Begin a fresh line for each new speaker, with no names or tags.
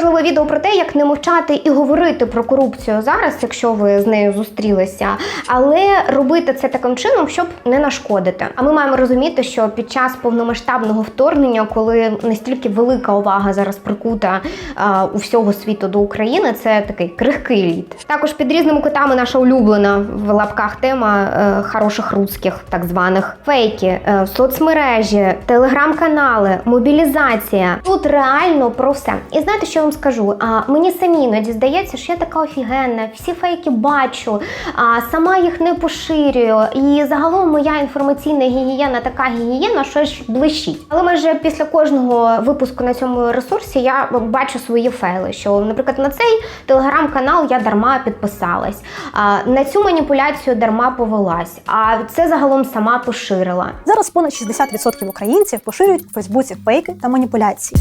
важливе відео про те, як не мовчати і говорити про корупцію зараз, якщо ви з нею зустрілися, але робити це таким чином, щоб не нашкодити. А ми маємо розуміти, що під час повномасштабного вторгнення, коли настільки велика увага зараз прикута а, у всього світу до України, це такий крихкий лід. Також під різними кутами наша улюблена в лапках тема е, хороших русських, так званих фейки, е, соцмережі, телеграм-канали, мобілізація. Тут реально про все. І знаєте, що вам скажу? А, мені самі іноді здається, що я така офігенна, всі фейки бачу, а сама їх не поширюю. І загалом моя інформаційна гігієна така гігієна, що ж блищить. Але майже після кожного випуску на цьому ресурсі я бачу свої фейли. Що, наприклад, на цей телеграм-канал я дарма підписалась, а на цю маніпуляцію дарма повелась. А це загалом сама поширила.
Зараз понад 60% українців поширюють у Фейсбуці фейки та маніпуляції.